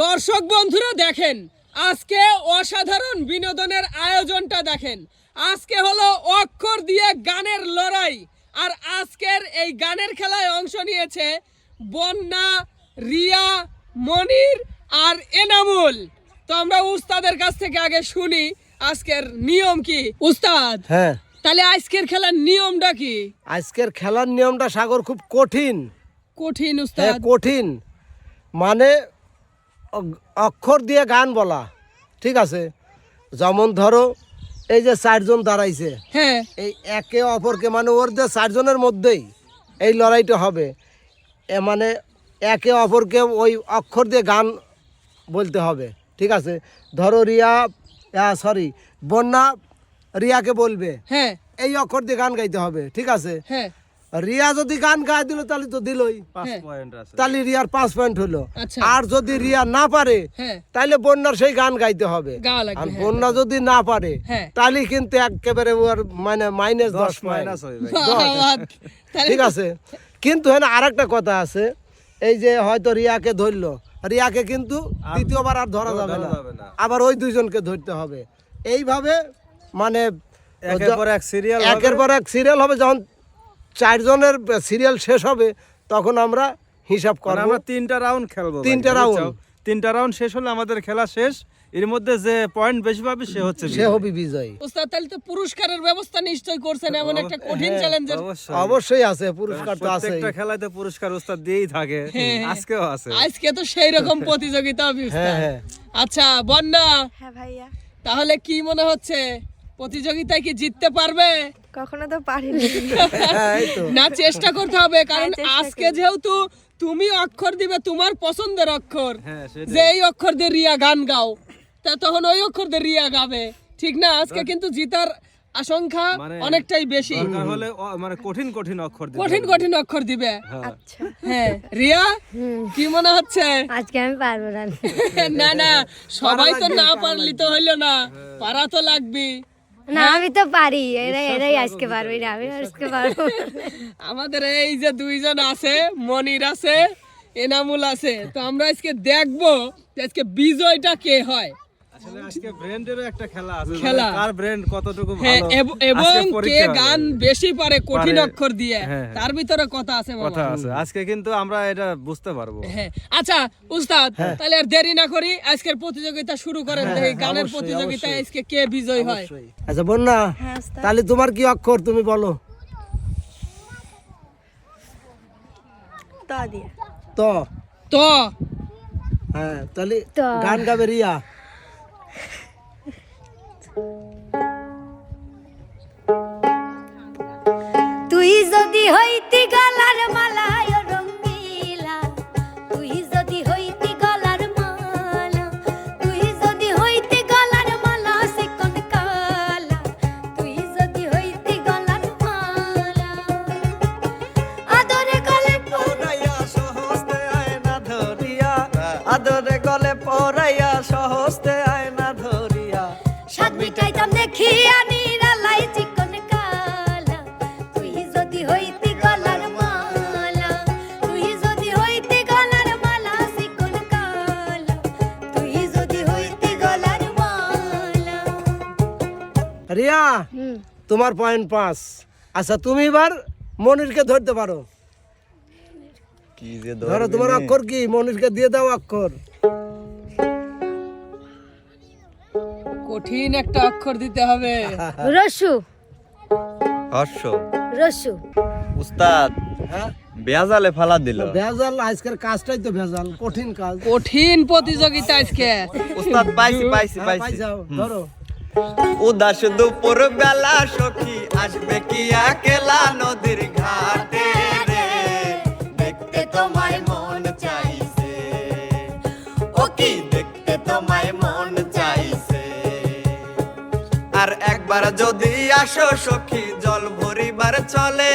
দর্শক বন্ধুরা দেখেন আজকে অসাধারণ বিনোদনের আয়োজনটা দেখেন। আজকে হলো অক্ষর দিয়ে গানের লড়াই আর আজকের এই গানের খেলায় অংশ নিয়েছে বন্যা রিয়া মনির আর এনামুল। তো আমরা উস্তাদের কাছ থেকে আগে শুনি আজকের নিয়ম কি? উস্তাদ হ্যাঁ। তাহলে আজকের খেলার নিয়মটা কি? আজকের খেলার নিয়মটা সাগর খুব কঠিন। কঠিন হ্যাঁ উস্তাদ। কঠিন। মানে অক্ষর দিয়ে গান বলা ঠিক আছে? যেমন ধরো এই যে চারজন দাঁড়াইছে হ্যাঁ। এই একে অপরকে মানে ওর যে চারজনের মধ্যেই এই লড়াইটা হবে এ মানে একে অপরকে ওই অক্ষর দিয়ে গান বলতে হবে ঠিক আছে? ধরো রিয়া সরি বন্যা রিয়াকে বলবে হ্যাঁ। এই অক্ষর দিয়ে গান গাইতে হবে ঠিক আছে? হ্যাঁ। রিয়া যদি গান গায়ে দিল তাহলে তো দিলই। হ্যাঁ। তাহলে রিয়ার পাঁচ পয়েন্ট হলো। আচ্ছা। আর যদি রিয়া না পারে হ্যাঁ। তাহলে বন্যার সেই গান গাইতে হবে। আর হ্যাঁ। বন্যা যদি না পারে হ্যাঁ। তাহলে কিন্তু একেবারে ওর মানে মাইনাস দশ মাইনাস ঠিক আছে। কিন্তু হ্যাঁ আরেকটা কথা আছে। এই যে হয়তো রিয়াকে ধরলো রিয়াকে কিন্তু দ্বিতীয়বার আর ধরা যাবে না। আবার ওই দুইজনকে ধরতে হবে। এইভাবে মানে একের পর এক সিরিয়াল একের পর এক সিরিয়াল হবে যখন চারজনের সিরিয়াল শেষ হবে তখন আমরা হিসাব করব। আমরা তিনটা রাউন্ড খেলব তিনটা round। তিনটা রাউন্ড শেষ হলে আমাদের খেলা শেষ। এর মধ্যে যে পয়েন্ট বেশি পাবে সে হচ্ছে সে হবে বিজয়ী। ওস্তাদ তাহলে তো পুরস্কারের ব্যবস্থা নিশ্চয়ই করছেন এমন একটা কঠিন চ্যালেঞ্জের অবশ্যই। অবশ্যই আছে পুরস্কার তো আছে প্রত্যেকটা খেলাতে পুরস্কার উস্তাদ দিয়েই থাকে আজকেও আছে। আজকে তো সেই রকম প্রতিযোগিতা হবে হ্যাঁ উস্তাদ। হ্যাঁ। আচ্ছা বন্যা হ্যাঁ ভাইয়া। তাহলে কি মনে হচ্ছে? প্রতিযোগিতায় কি জিততে পারবে? কখনো তো পারিনি। হ্যাঁ না চেষ্টা করতে হবে কারণ হ্যাঁ, আজকে যেহেতু তুমি অক্ষর দিবে তোমার পছন্দের অক্ষর। হ্যাঁ যে এই অক্ষর দিয়ে রিয়া গান গাও তা তখন ওই অক্ষর দিয়ে রিয়া গাবে। ঠিক না? আজকে কিন্তু জিতার আশঙ্কা মানে অনেকটাই বেশি। হলে মানে কঠিন কঠিন অক্ষর দিতে কঠিন কঠিন অক্ষর দিবে। আচ্ছা। হ্যাঁ রিয়া কি মনে হচ্ছে? আজকে আমি পারব না। না না সবাই তো না পারলি তো হইল না। পারা তো লাগবে না আমি তো পারি। এরাই এরাই আজকে পারবি না আমি আজকে পারব আমাদের এই যে দুইজন আছে মনির আছে এনামুল আছে তো আমরা আজকে দেখব যে আজকে বিজয়টা কে হয়। আসলে আজকে ব্র্যান্ডেরও একটা খেলা আছে খেলা। কার ব্র্যান্ড কতটুকু ভালো এবং কে গান বেশি পারে কঠিন অক্ষর দিয়ে। তার ভিতরে কথা আছে মামা কথা আছে। আজকে কিন্তু আমরা এটা বুঝতে পারব। হ্যাঁ। আচ্ছা উস্তাদ। তাহলে আর দেরি না করি আজকের প্রতিযোগিতা শুরু করেন দেখি গানের প্রতিযোগিতায় আজকে কে বিজয় হয়? আচ্ছা বন্যা হ্যাঁ তাহলে তোমার কি অক্ষর তুমি বলো। তা দিয়ে। তো। তো। হ্যাঁ তাহলে গান গাবে রিয়া। তুই যদি হইতি গলার মালায় রিয়া তোমার পয়েন্ট পাঁচ আচ্ছা তুমি এবার মনিরকে ধরতে পারো। ধরো তোমার অক্ষর কি? মনিরকে দিয়ে দাও অক্ষর। কঠিন একটা অক্ষর দিতে হবে। রসু। হর্ষ। রসু। উস্তাদ হ্যাঁ? বেয়াজালে ফালা দিল। ভেজাল আজকের কাজটাই তো ভেজাল কঠিন কাজ। কঠিন প্রতিযোগিতা আজকে। উস্তাদ পাইছি পাইছি হ্যাঁ, পাইছি। ধরো। উদাস দুপুর বেলা সখী আসবে কি একলা নদীর ঘাটে রে? দেখতে তোমায় মন চাইছে। ও কি দেখতে তোমায় মন চাইছে? আর একবার যদি আসো সখী, জল ভরিবার চলে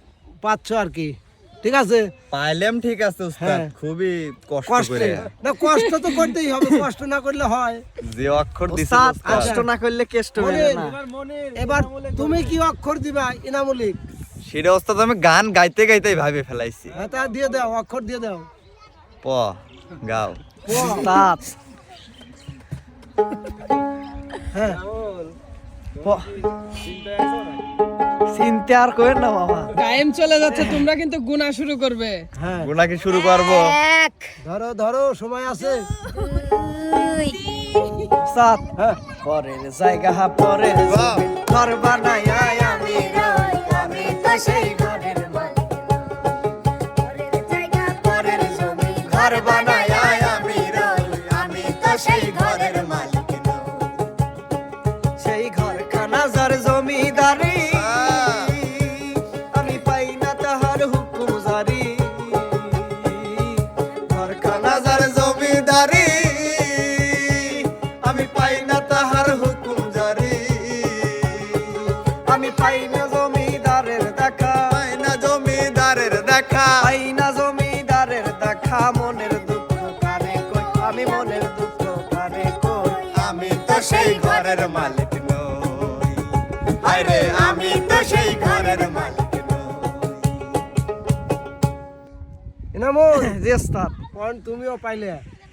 পাচ্ছ আর কি। ঠিক আছে? পাইলাম ঠিক আছে উস্তাদ। হ্যাঁ। খুবই কষ্ট কষ্ট। করে। না কষ্ট তো করতেই হবে কষ্ট না করলে হয়। যে অক্ষর দিছে উস্তাদ উস্তাদ। কষ্ট না করলে কেষ্ট হবে না। এবার তুমি কি অক্ষর দিবা ইনামুলিক সেটা ওস্তাদ আমি গান গাইতে গাইতেই ভাবে ফেলাইছি। হ্যাঁ তা দিয়ে দাও অক্ষর দিয়ে দাও। প গাও। উস্তাদ। হ্যাঁ। চিন্তা আর করেন না বাবা। টাইম চলে যাচ্ছে তোমরা কিন্তু গুণা শুরু করবে। হ্যাঁ। গুনা কি শুরু করব? এক। ধরো ধরো সময় আছে। সাত। হ্যাঁ। পরের জায়গা পরের। ঘর বানাই আমি। আমি তো সেই ঘরের সেই ঘরের মালিক নই। আরে আমি তো সেই ঘরের মালিক নই। ইনামুল। জি ওস্তাদ। পয়েন্ট তুমিও পাইলে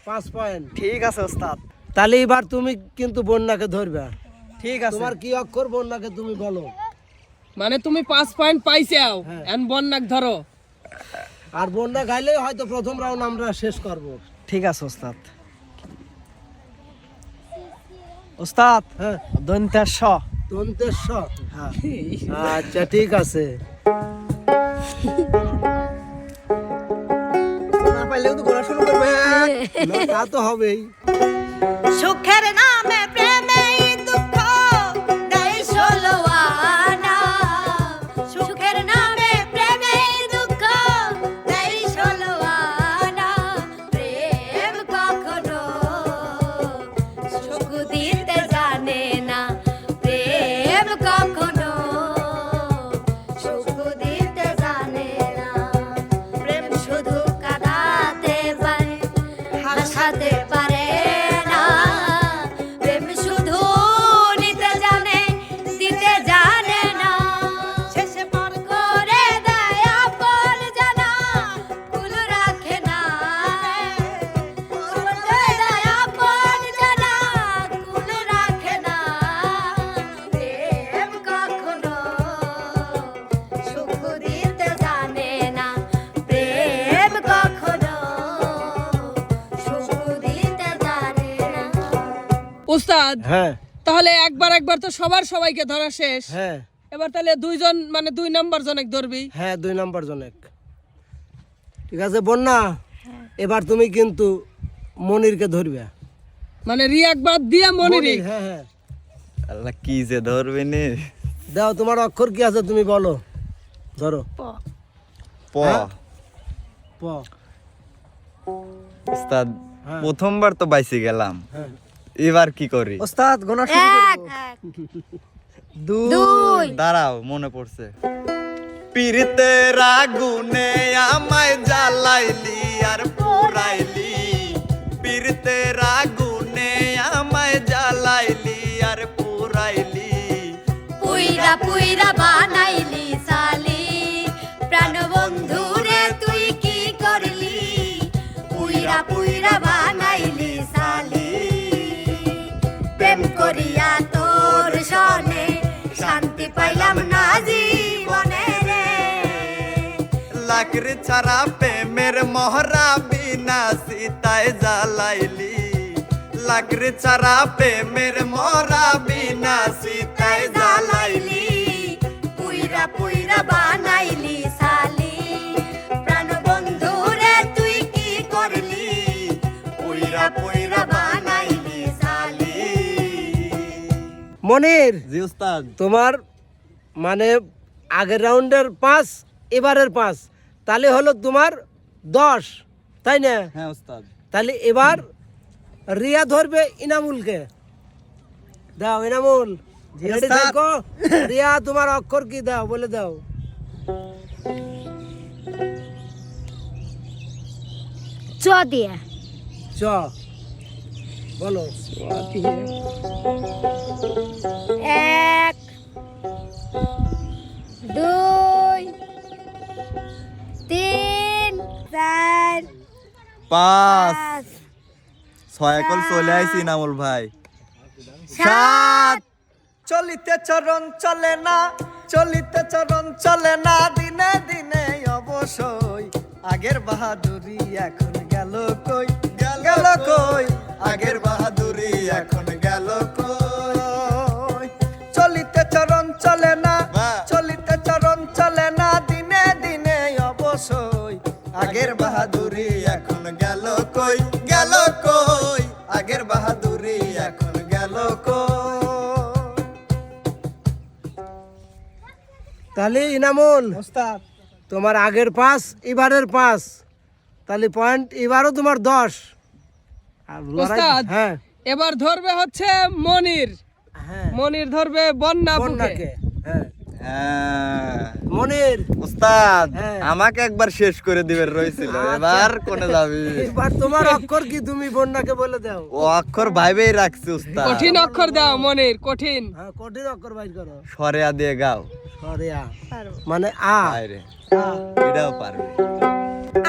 পাঁচ পয়েন্ট। ঠিক আছে ওস্তাদ। তাহলে এবার তুমি কিন্তু বন্যাকে ধরবে। ঠিক আছে। তোমার কি অক্ষর বন্যাকে তুমি বলো? মানে তুমি পাঁচ পয়েন্ট পাইছাও হ্যাঁ। এন বন্যাক ধরো। আর বন্যা গাইলে হয়তো প্রথম রাউন্ড আমরা শেষ করব। ঠিক আছে ওস্তাদ। ওস্তাদ হ্যাঁ দন্তের স দন্তের স হ্যাঁ। আচ্ছা ঠিক আছে। না পাইলেও তো ঘোরা শুরু করবে তা তো হবেই। সুখের নামে উস্তাদ হ্যাঁ। তাহলে একবার একবার তো সবার সবাইকে ধরা শেষ। হ্যাঁ। এবার তাহলে দুইজন মানে দুই নাম্বার জনেক ধরবি। হ্যাঁ দুই নম্বর জনেক। ঠিক আছে বন্যা এবার তুমি কিন্তু মনিরকে ধরবে। মানে রিয়াক বাদ দিয়া মনিরি। হ্যাঁ হ্যাঁ। আল্লাহ কি যে ধরবে নে। দাও তোমার অক্ষর কি আছে তুমি বলো। ধরো। প। হ্যাঁ? প। উস্তাদ হ্যাঁ। প্রথমবার তো বাইসে গেলাম। হ্যাঁ। এবার কি করি? ওস্তাদ গোনা শুরু এক দুই দাঁড়াও মনে পড়ছে। পিরিতে রাগুনে আমায় জ্বালাইলি আর পোড়াইলি। পিরিতে রাগুনে আমায় জ্বালাইলি আর পুরাইলি পুইরা পুইরা লাকড়ি ছাড়া প্রেমের মহরা বিনা সীতায় জ্বালাইলি। লাকড়ি ছাড়া প্রেমের মহরা বিনা সীতায় জ্বালাইলি। পুইরা পুইরা বানাইলি সালি প্রাণ বন্ধু রে তুই কি করলি? পুইরা পুইরা বানাইলি সালি মনির জি উস্তাদ। তোমার মানে আগের রাউন্ডের পাঁচ এবারের পাঁচ। তাহলে হলো তোমার দশ তাই না? হ্যাঁ উস্তাদ তাহলে এবার রিয়া ধরবে ইনামুলকে দাও ইনামুল থাকো। রিয়া তোমার অক্ষর কি? দাও বলে দাও। চ দিয়ে। চ। বলো। এক দুই তিন চার পাঁচ। ছয় একল চলে আইছি নামুল ভাই। সাত। চলিতে চরণ চলে না চলিতে চরণ চলে না দিনে দিনে অবশ্যই। আগের বাহাদুরি এখন গেল কই? গেল কই? আগের বাহাদুরি এখন গেল তাহলে ইনামুল ওস্তাদ। তোমার আগের পাস এবারের পাস। তাহলে পয়েন্ট এবারও তোমার দশ। আর হ্যাঁ। এবার ধরবে হচ্ছে মনির। হ্যাঁ। মনির ধরবে বন্যা বন্যাকে হ্যাঁ। মনির। উস্তাদ হ্যাঁ। আমাকে একবার শেষ করে দিবেন রয়েছিল এবার কোনে যাবি? এবার তোমার অক্ষর কি তুমি বন্যাকে বলে দাও? ও অক্ষর ভাইবেই রাখছি উস্তাদ কঠিন অক্ষর দাও মনির কঠিন। হ্যাঁ কঠিন অক্ষর বাইর করো। সরেয়া দিয়ে গাও। সরে আ মানে আ। আরে এটাও পারবে।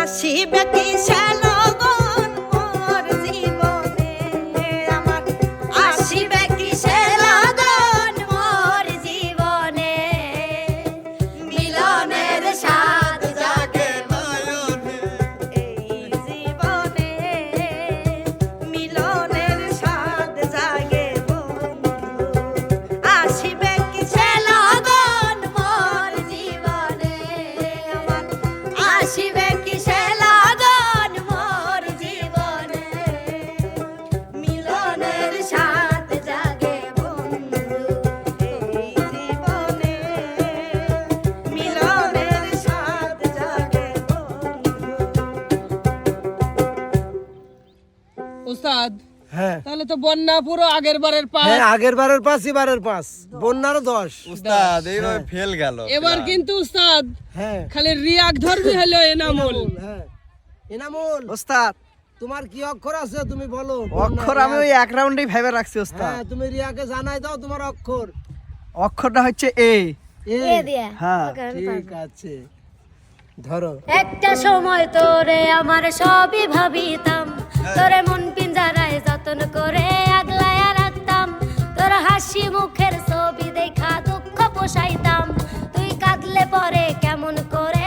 আসিবে কি হ্যাঁ। তাহলে তো বন্যা পুরো আগের বারের হ্যাঁ আগের বারের এবারের পাস। বন্যারও দশ। উস্তাদ এইভাবে ফেল গেল এবার কিন্তু উস্তাদ হ্যাঁ। খালি রিয়াক ধরবি হলো এনামুল। হ্যাঁ। এনামুল। ওস্তাদ তোমার কি অক্ষর আছে? তুমি বলো। অক্ষর আমি ওই এক রাউন্ডেই ভেবে রাখছি ওস্তাদ হ্যাঁ তুমি রিয়াকে জানাই দাও তোমার অক্ষর। অক্ষরটা হচ্ছে এ এ হ্যাঁ। ঠিক আছে। ধরো। একটা সময় তোরে আমার সবই ভাবিতাম। তোরে মন পিঞ্জারায় যতন করে আগলায়া রাখতাম। তোর হাসি মুখের ছবি দেখা দুঃখ পোষাইতাম। তুই কাঁদলে পরে কেমন করে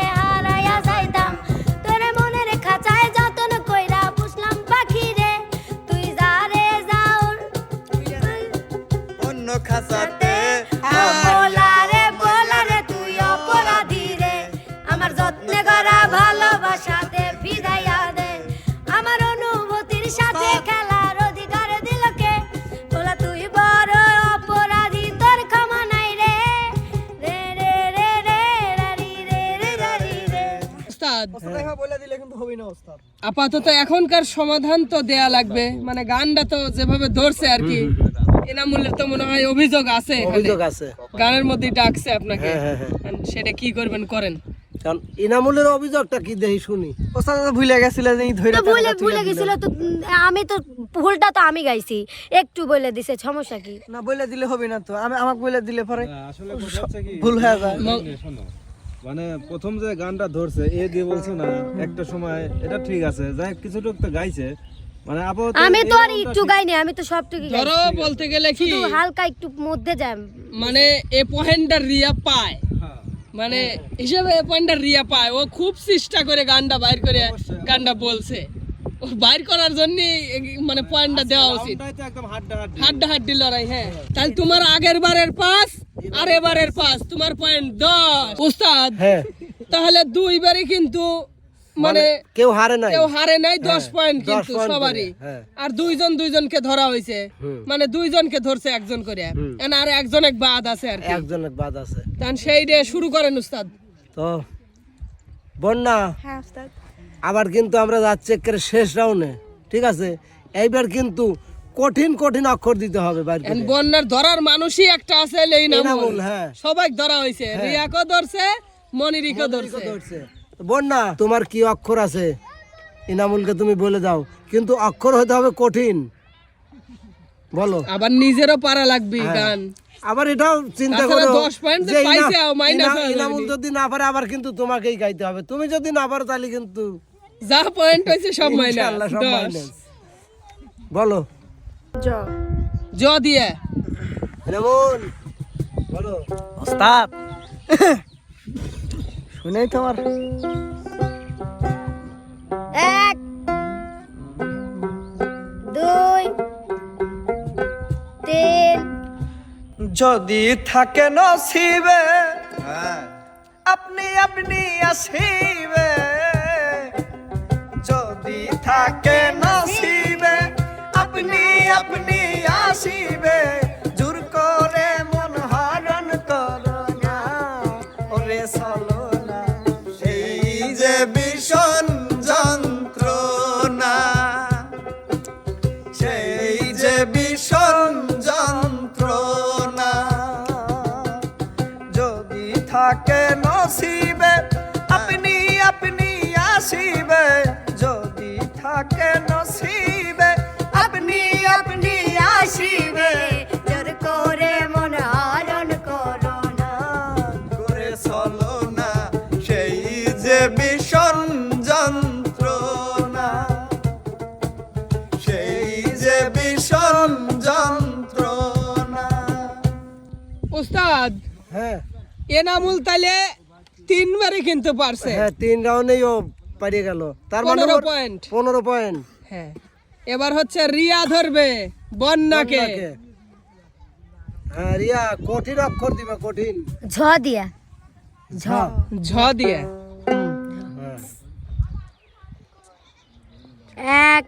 আপাতত এখনকার সমাধান তো দেয়া লাগবে। মানে গানটা তো যেভাবে ধরছে আর কি এনামুলের তো মনে হয় অভিযোগ আছে অভিযোগ আছে। গানের মধ্যে ডাকছে আপনাকে। হ্যাঁ, হ্যাঁ, হ্যাঁ। সেটা কি করবেন করেন। কারণ ইনামুলের অভিযোগটা কি দেখি শুনি? ওস্তাদ ভুলে গেছিল যে ধরে ভুলে ভুলে গেছিল তো আমি তো ভুলটা তো আমি গাইছি। একটু বলে দিছে সমস্যা কি? না বলে দিলে হবে না তো। আমি আমাকে বলে দিলে পরে ভুল হয়ে যায়। মানে প্রথম যে গানটা ধরছে এ দিয়ে বলছো না একটা সময় এটা ঠিক আছে যাই হোক কিছুটুক তো গাইছে। মানে আপাতত আমি তো আর একটু গাইনি আমি তো সবটুকু গাইছি। ধরো বলতে গেলে কি? শুধু হালকা একটু মধ্যে যাই মানে এ পয়েন্টটা রিয়া পায়। হ্যাঁ। মানে হিসেবে এ পয়েন্টটা রিয়া পায়। ও খুব চেষ্টা করে গানটা বাইর করে গানটা বলছে। বাইর করার জন্য মানে পয়েন্টটা দেওয়া উচিত। হাড্ডা হাড্ডি লড়াই হ্যাঁ। তাহলে তোমার আগের বারের পাস আর এবারের পাস তোমার পয়েন্ট দশ। উস্তাদ হ্যাঁ। তাহলে দুইবারই কিন্তু মানে কেউ হারে নাই। কেউ হারে নাই দশ হ্যাঁ, পয়েন্ট কিন্তু সবারই। হ্যাঁ। আর দুইজন দুইজনকে ধরা হয়েছে। মানে দুইজনকে ধরছে একজন করে। আর একজন এক বাদ আছে আর একজন একজনের বাদ আছে। তখন সেই ডে শুরু করেন উস্তাদ। তো বন্যা। হ্যাঁ ওস্তাদ আবার কিন্তু আমরা যাচ্ছি একেবারে শেষ রাউন্ডে ঠিক আছে? এইবার কিন্তু কঠিন কঠিন অক্ষর দিতে হবে বন্যার ধরার মানুষই একটা আছে এই নামুল হ্যাঁ। সবাই ধরা হয়েছে রিয়াকও ধরছে মনিরিকও ধরছে। বন্যা তোমার কি অক্ষর আছে? ইনামুলকে তুমি বলে দাও। কিন্তু অক্ষর হতে হবে কঠিন। বলো। আবার নিজেরও পারা লাগবে গান। আবার এটাও চিন্তা করো। 10 point তো যে ইনা- পাইছে, আর minus ইনা- হয়ে যাবে ইনামুল যদি না পারে আবার কিন্তু তোমাকেই গাইতে হবে। তুমি যদি না পারো তাহলে কিন্তু যা পয়েন্ট হয়েছে সব মাইনাস বলো। জ। জ দিয়ে। বলো। ওস্তাদ। শুনেই তো আমার এক। দুই। তিন। যদি থাকে নসিবে হ্যাঁ আপনি আপনি আসিবে। উস্তাদ হ্যাঁ। এনামুল তাইলে তিনবারই কিন্তু পারছে। হ্যাঁ তিন রাউন্ডেই ও পারিয়ে গেল। তার মানে পনেরো ওর পয়েন্ট পনেরো পয়েন্ট হ্যাঁ। এবার হচ্ছে রিয়া ধরবে বন্যাকে। হ্যাঁ রিয়া কঠিন অক্ষর দিবা কঠিন। ঝ দিয়া। ঝ। ঝ। দিয়ে। হ্যাঁ। এক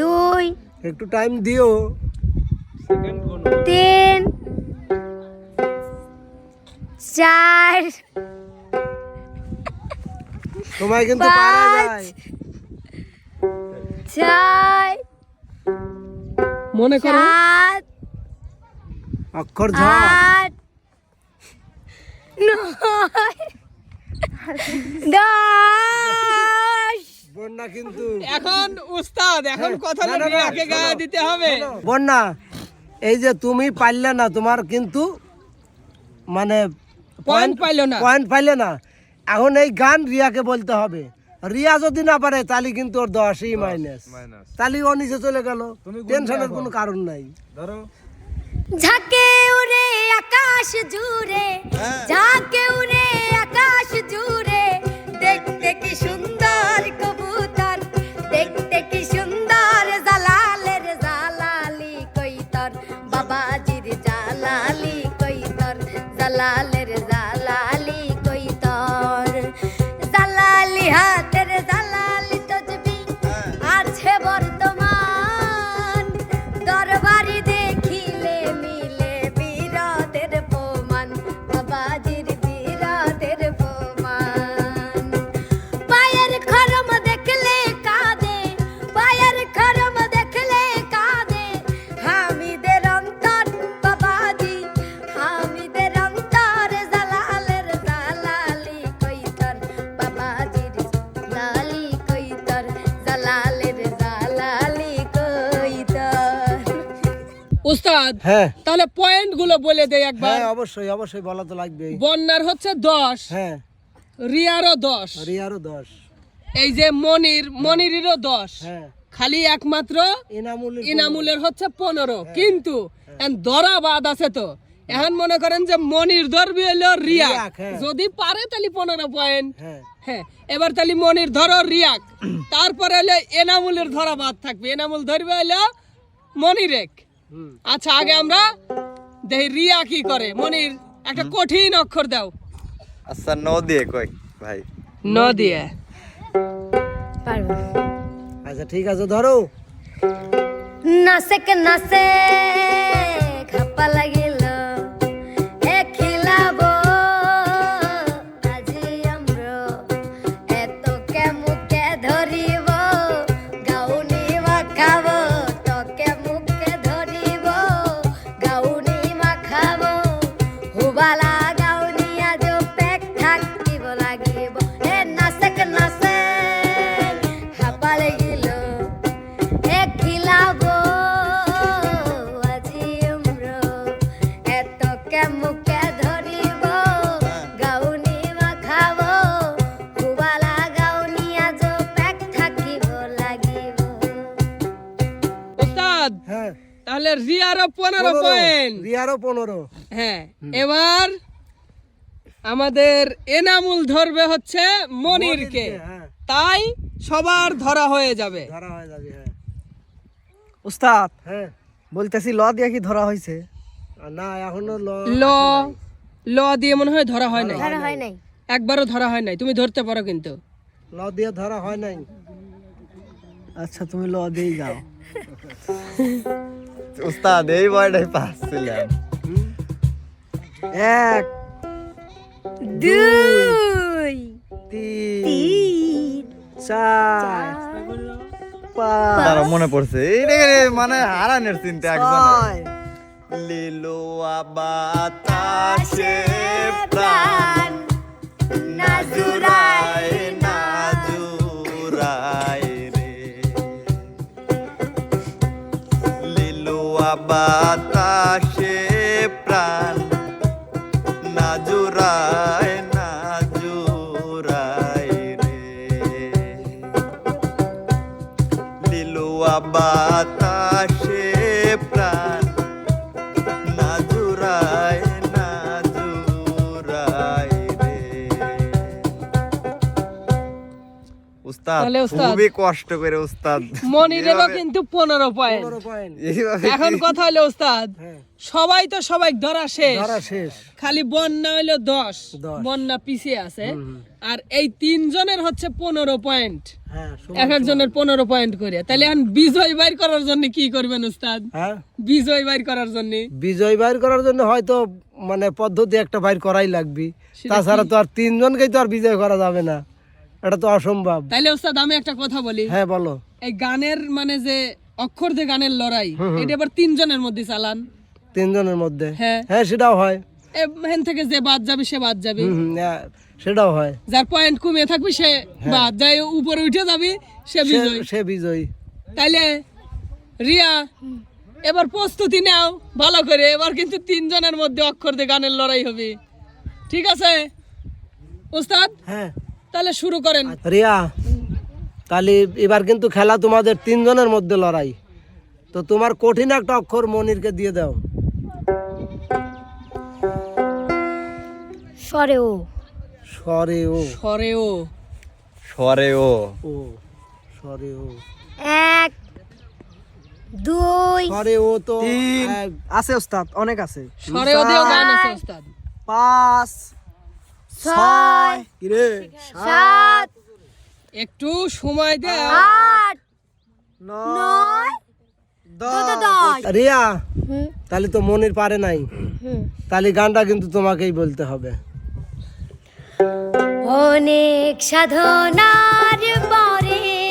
দুই। একটু টাইম দিও। তিন চার সময় কিন্তু পারা পাঁচ। যায়। ছয় মনে করো। সাত অক্ষর ঝ আট নয় দশ। বন্যা কিন্তু। এখন উস্তাদ এখন হ্যাঁ, কথা না, না, গায়ে দিতে হবে। বন্যা। এই যে তুমি পারলে না তোমার কিন্তু মানে পয়েন্ট পাইলো না। পয়েন্ট পাইলে না। এখন এই গান রিয়াকে বলতে হবে। রিয়া যদি না পারে তাহলে কিন্তু ওর দশই মাইনাস মাইনাস তাহলে ও নিচে চলে গেল। টেনশনের কোনো কারণ নাই। ধরো। ঝাঁকে উড়ে আকাশ জুড়ে ঝাঁকে উড়ে আকাশ জুড়ে দেখতে কি সুন্দর উস্তাদ হ্যাঁ। তাহলে পয়েন্টগুলো বলে দেয় একবার। হ্যাঁ অবশ্যই অবশ্যই বলা তো লাগবেই। বন্যার হচ্ছে দশ হ্যাঁ। রিয়ারও দশ। রিয়ারও দশ। এই যে মনির মনিরেরও দশ। হ্যাঁ। খালি একমাত্র ইনামুলের হচ্ছে পনেরো। কিন্তু এখন ধরা বাদ আছে তো। এখন মনে করেন যে মনির ধরবি হলো রিয়াক। হ্যাঁ। যদি পারে তাহলে পনেরো পয়েন্ট হ্যাঁ। হ্যাঁ এবার তাহলে মনির ধরো রিয়াক। তারপরে হলো এনামুলের ধরা বাদ থাকবে। এনামুল ধরবে হলো মনিরেক। আচ্ছা আগে আমরা দেখি রিয়া কি করে। মনির একটা কঠিন অক্ষর দাও। আচ্ছা ন দিয়ে কই ভাই? ন দিয়ে। পারব আচ্ছা ঠিক আছে ধরো। নাসে কে নাসে খাপা লাগিল তাহলে রিয়ারও পনেরো পয়েন্ট রিয়ারও পনেরো। হ্যাঁ এবার আমাদের এনামুল ধরবে হচ্ছে মনিরকে। হ্যাঁ। তাই সবার ধরা হয়ে যাবে। ধরা হয়ে যাবে হ্যাঁ। উস্তাদ হ্যাঁ। বলতেছি ল দিয়া কি ধরা হয়েছে না এখনও ল ল ল দিয়ে মনে হয় ধরা হয় নাই। ধরা হয় নাই। একবারও ধরা হয় নাই। তুমি ধরতে পারো কিন্তু। ল দিয়ে ধরা হয় নাই। আচ্ছা তুমি ল দিয়েই যাও। উস্তাদ এই বয়টাই পাচ্ছিলাম এক দুই তিন চার তারা মনে পড়ছে এই রে রে, মানে হারানের চিন্তা একজন লিলো বাতাসে প্রাণ। 吧。উস্তাদ। খুবই কষ্ট করে উস্তাদ। মনিরেরও কিন্তু পনেরো পয়েন্ট পনেরো পয়েন্ট এখন কথা হলো ওস্তাদ হ্যাঁ। সবাই তো সবাই ধরা শেষ। ধরা শেষ। খালি বন্যা হইল দশ। দশ। বন্যা পিছিয়ে আছে। আর এই তিনজনের হচ্ছে পনেরো পয়েন্ট হ্যাঁ এক একজনের পনেরো পয়েন্ট করে। তাহলে এখন বিজয় বাইর করার জন্য কি করবেন উস্তাদ? হ্যাঁ? বিজয় বাইর করার জন্য। বিজয় বাইর করার জন্য হয়তো মানে পদ্ধতি একটা বাইর করাই লাগবে। তাছাড়া তো আর তিনজনকেই তো আর বিজয় করা যাবে না। এটা তো অসম্ভব। তাইলে ওস্তাদ আমি একটা কথা বলি। হ্যাঁ বলো। এই গানের মানে যে অক্ষর যে গানের লড়াই এটা এবার তিনজনের মধ্যে চালান। তিনজনের মধ্যে? হ্যাঁ। হ্যাঁ সেটাও হয়। এখান থেকে যে বাদ যাবে সে বাদ যাবে। হ্যাঁ, সেটাও হয়। যার পয়েন্ট কমে থাকবে সে বাদ। যাই উপরে উঠে যাবে সে- বিজয়। সে বিজয়ী। তাইলে রিয়া এবার প্রস্তুতি নাও ভালো করে। এবার কিন্তু তিনজনের মধ্যে অক্ষর দিয়ে গানের লড়াই হবে। ঠিক আছে? ওস্তাদ? হ্যাঁ। তাহলে শুরু করেন। রিয়া তাহলে এবার কিন্তু খেলা তোমাদের তিনজনের মধ্যে লড়াই। তো তোমার কঠিন একটা অক্ষর মনিরকে দিয়ে দাও। সরে ও। সরে ও। সরে ও। সরে ও। ও সরে ও। এক দুই সরে ও তো আছে ওস্তাদ অনেক আছে। সরে ও দিয়েও গান আছে ওস্তাদ। পাঁচ ছয়। কিরে? সাত। একটু সময় দে। আট। নয়। রিয়া তাহলে তো মনের পারে নাই। তাহলে গানটা কিন্তু তোমাকেই বলতে হবে। অনেক সাধনার পরে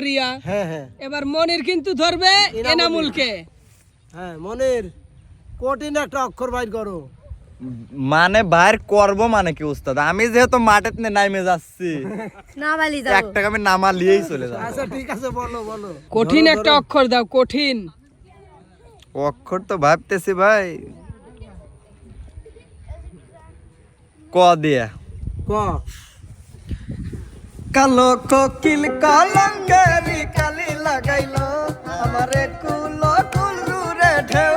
রিয়া। হ্যাঁ হ্যাঁ। এবার মনির কিন্তু ধরবে এনামুলকে। হ্যাঁ মনির কঠিন একটা অক্ষর বাইর করো। মানে বাইর করব মানে কি উস্তাদ? আমি যেহেতু মাঠের নাইমে যাচ্ছি। না বালি একটা আমি নামা লিয়েই চলে যাব। আচ্ছা ঠিক আছে বলো বলো। কঠিন একটা অক্ষর দাও কঠিন। অক্ষর তো ভাবতেছি ভাই। ক দিয়া। ক? কালো কোকিল কলঙ্গে কালি লাগাইল। আমারে কুল কুল ঢেউ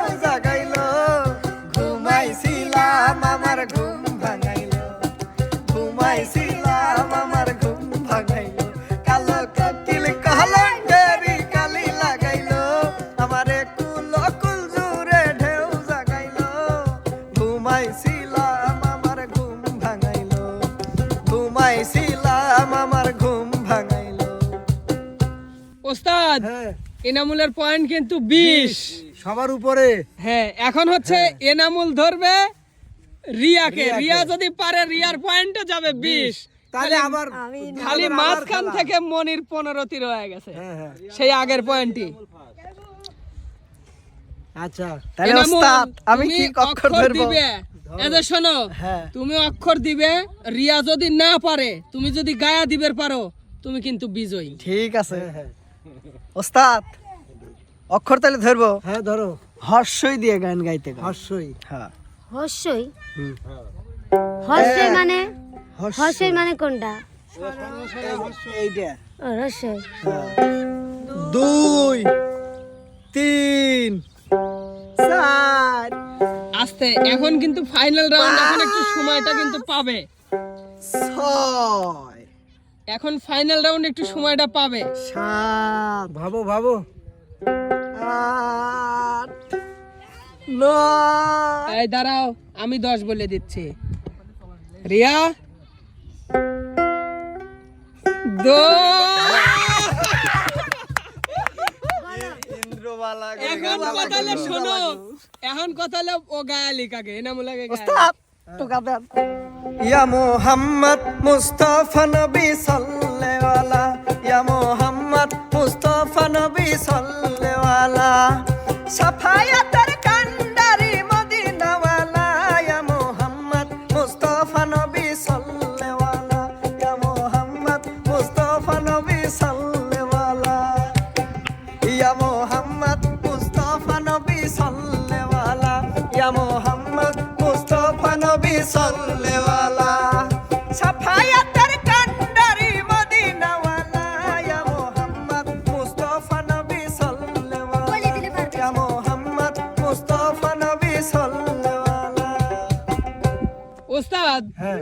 এনামুলের পয়েন্ট কিন্তু বিশ। সবার উপরে। হ্যাঁ এখন হচ্ছে এনামুল ধরবে রিয়াকে। রিয়া যদি পারে রিয়ার পয়েন্টও যাবে বিশ। তাহলে আবার খালি মাঝখান থেকে মনির পনেরোটি রয়ে গেছে। হ্যাঁ হ্যাঁ। সেই আগের পয়েন্টটি আচ্ছা তাহলে ওস্তাদ আমি তুমি কি অক্ষর ধরবো? দিবে। শোনো হ্যাঁ। তুমি অক্ষর দিবে রিয়া যদি না পারে তুমি যদি গায়া দিবে পারো তুমি কিন্তু বিজয়ী। ঠিক আছে। হ্যাঁ। ওস্তাদ অক্ষর তাহলে ধরবো? হ্যাঁ ধরো। হর্ষই দিয়ে গান গাইতে। হর্ষই। হ্যাঁ। হর্ষই? হর্ষই মানে? হর্ষই। মানে কোনটা? এইটা হর্ষই। দুই তিন চার। আস্তে এখন কিন্তু ফাইনাল রাউন্ড এখন একটু সময়টা কিন্তু পাবে। ছয়। এখন ফাইনাল রাউন্ড একটু সময়টা পাবে। সাত। ভাবো ভাবো। আট। নয়। এই দাঁড়াও আমি দশ বলে দিচ্ছি। রিয়া? এখন কথা হলো শোনো। এখন কথা হলো ও গায়ালি কাকে এনামুলাকে গায়ালি। ইয়া মোহাম্মদ মুস্তাফা নবী সাল্লেওয়ালা ইয়া মোহাম্মদ মুস্তাফা নবী সাল্লেওয়ালা সাফায়াতের ওস্তাদ হ্যাঁ।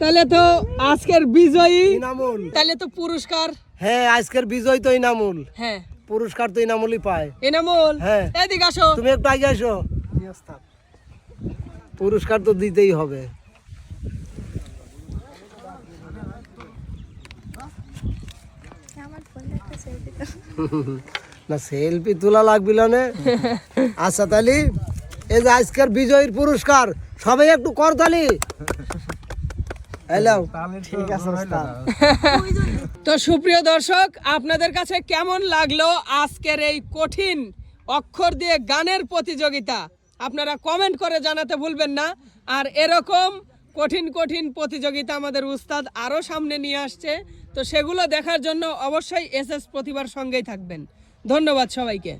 তাহলে তো আজকের বিজয়ী ইনামুল। তাহলে তো পুরস্কার। হ্যাঁ আজকের বিজয় তো ইনামুল। হ্যাঁ। পুরস্কার তো ইনামুলই পায়। এনামুল হ্যাঁ। এদিকে আসো। তুমি একটু আগে আসো। পুরস্কার তো দিতেই হবে। না সেলফি তোলা লাগবিল না। আচ্ছা তালি এই যে আজকের বিজয়ীর পুরস্কার সবাই একটু করতালি হ্যালো ঠিক আছে তো সুপ্রিয় দর্শক আপনাদের কাছে কেমন লাগল আজকের এই কঠিন অক্ষর দিয়ে গানের প্রতিযোগিতা? আপনারা কমেন্ট করে জানাতে ভুলবেন না। আর এরকম কঠিন কঠিন প্রতিযোগিতা আমাদের উস্তাদ আরও সামনে নিয়ে আসছে। তো সেগুলো দেখার জন্য অবশ্যই এস এস প্রতিভার সঙ্গেই থাকবেন। ধন্যবাদ সবাইকে।